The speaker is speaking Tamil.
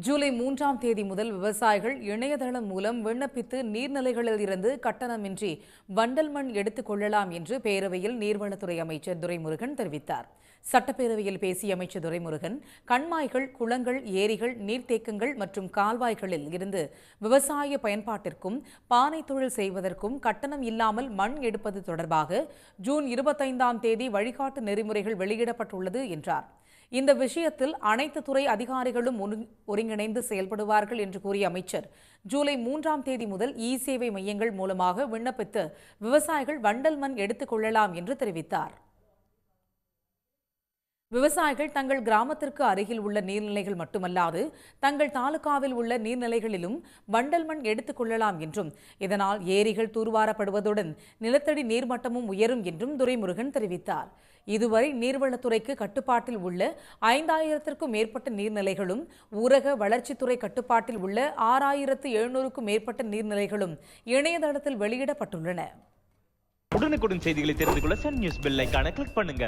ஜூலை மூன்றாம் தேதி முதல் விவசாயிகள் இணையதளம் மூலம் விண்ணப்பித்து நீர்நிலைகளில் இருந்து கட்டணமின்றி வண்டல் மண் எடுத்துக் கொள்ளலாம் என்று பேரவையில் நீர்வளத்துறை அமைச்சர் துரைமுருகன் தெரிவித்தார். சட்டப்பேரவையில் பேசிய அமைச்சர் துரைமுருகன் கண்மாய்கள் குளங்கள் ஏரிகள் நீர்த்தேக்கங்கள் மற்றும் கால்வாய்களில் இருந்து விவசாய பயன்பாட்டிற்கும் பானை தொழில் செய்வதற்கும் கட்டணம் இல்லாமல் மண் எடுப்பது தொடர்பாக ஜூன் இருபத்தைந்தாம் தேதி வழிகாட்டு நெறிமுறைகள் வெளியிடப்பட்டுள்ளது என்றார். இந்த விஷயத்தில் அனைத்து துறை அதிகாரிகளும் ஒருங்- ஒருங்கிணைந்து செயல்படுவார்கள் என்று கூறிய அமைச்சர் ஜூலை மூன்றாம் தேதி முதல் இ சேவை மையங்கள் மூலமாக விண்ணப்பித்து விவசாயிகள் வண்டல் மண் எடுத்துக் கொள்ளலாம் என்று தெரிவித்தார். விவசாயிகள் தங்கள் கிராமத்திற்கு அருகில் உள்ள நீர்நிலைகள் மட்டுமல்லாது தங்கள் தாலுகாவில் உள்ள நீர்நிலைகளிலும் வண்டல் மண் எடுத்துக் கொள்ளலாம் என்றும் இதனால் ஏரிகள் தூர்வாரப்படுவதுடன் நிலத்தடி நீர்மட்டமும் உயரும் என்றும் துரைமுருகன் தெரிவித்தார். இதுவரை நீர்வளத்துறைக்கு கட்டுப்பாட்டில் உள்ள ஐந்தாயிரத்திற்கும் மேற்பட்ட நீர்நிலைகளும் ஊரக வளர்ச்சித்துறை கட்டுப்பாட்டில் உள்ள ஆறாயிரத்து எழுநூறுக்கும் மேற்பட்ட நீர்நிலைகளும் இணையதளத்தில் வெளியிடப்பட்டுள்ளன. உடனுக்குடன் செய்திகளை தெரிந்து கொள்ள சன் நியூஸ் பெல் கிளிக் பண்ணுங்க.